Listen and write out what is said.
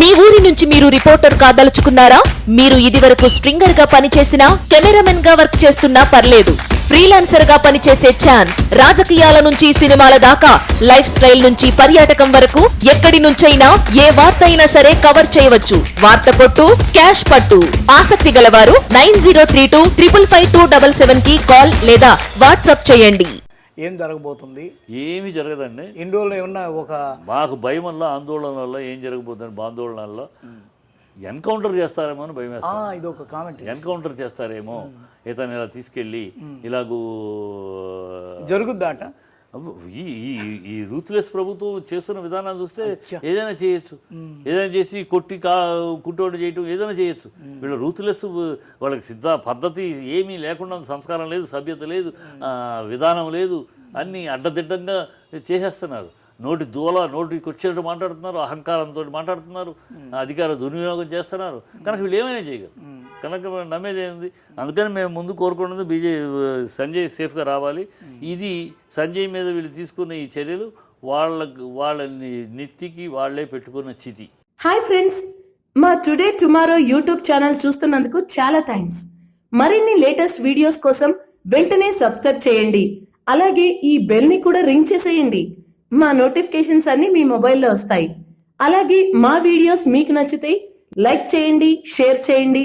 మీ ఊరి నుంచి మీరు రిపోర్టర్ కాదలుచుకున్నారా? మీరు ఇదివరకు స్ట్రింగర్గా పనిచేసిన కెమెరామెన్గా వర్క్ చేస్తున్నా పర్లేదు. ఫ్రీలాన్సర్గా పనిచేసే ఛాన్స్ రాజకీయాల నుంచి సినిమాల దాకా లైఫ్ స్టైల్ నుంచి పర్యాటకం వరకు ఎక్కడి నుంచైనా ఏ వార్త అయినా సరే కవర్ చేయవచ్చు. వార్త కొట్టు క్యాష్ పట్టు. ఆసక్తి గలవారు nine zero three two triple five two double సెవెన్కి కాల్ లేదా వాట్సాప్ చేయండి. ఏం జరగబోతుంది? ఏమీ జరగదండి. ఇన్ని రోజులు ఏమన్నా ఒక మాకు భయం వల్ల ఆందోళన వల్ల ఏం జరగబోతుంది ఆందోళన వల్ల ఎన్కౌంటర్ చేస్తారేమో అని భయం ఇది ఒక కామెంట్ ఎన్కౌంటర్ చేస్తారేమో ఇతను ఇలా తీసుకెళ్ళి ఇలాగూ జరుగుద్దాట ఈ ఈ- ఈ రూత్లెస్ ప్రభుత్వం చేస్తున్న విధానాలు చూస్తే ఏదైనా చేయొచ్చు. ఏదైనా చేసి కొట్టి కా కుట్టోడు చేయటం ఏదైనా చేయొచ్చు. వీళ్ళు రూత్లెస్ వాళ్ళకి సిద్ధ పద్ధతి ఏమీ లేకుండా సంస్కారం లేదు సభ్యత లేదు విధానం లేదు. అన్నీ అడ్డదిడ్డంగా చేసేస్తున్నారు. నోటి దూల నోటికి వచ్చేటట్టు మాట్లాడుతున్నారు అహంకారంతో మాట్లాడుతున్నారు అధికార దుర్వినియోగం చేస్తున్నారు. కనుక వీళ్ళు ఏమైనా చేయగలరు. కనుక నమ్మేది ఏంది అందుకని మేము ముందు కోరుకున్నది బీజే సంజయ్ సేఫ్గా రావాలి. ఇది సంజయ్ మీద వీళ్ళు తీసుకున్న ఈ చర్యలు వాళ్ళకి వాళ్ళని నెత్తికి వాళ్ళే పెట్టుకున్న చితి. Hi friends. మా టుడే టుమారో యూట్యూబ్ ఛానల్ చూస్తున్నందుకు చాలా థ్యాంక్స్. మరిన్ని లేటెస్ట్ వీడియోస్ కోసం వెంటనే సబ్స్క్రైబ్ చేయండి. అలాగే ఈ బెల్ని కూడా రింగ్ చేసేయండి. మా నోటిఫికేషన్స్ అన్ని మీ మొబైల్లో వస్తాయి. అలాగే మా వీడియోస్ మీకు నచ్చితే లైక్ చేయండి షేర్ చేయండి.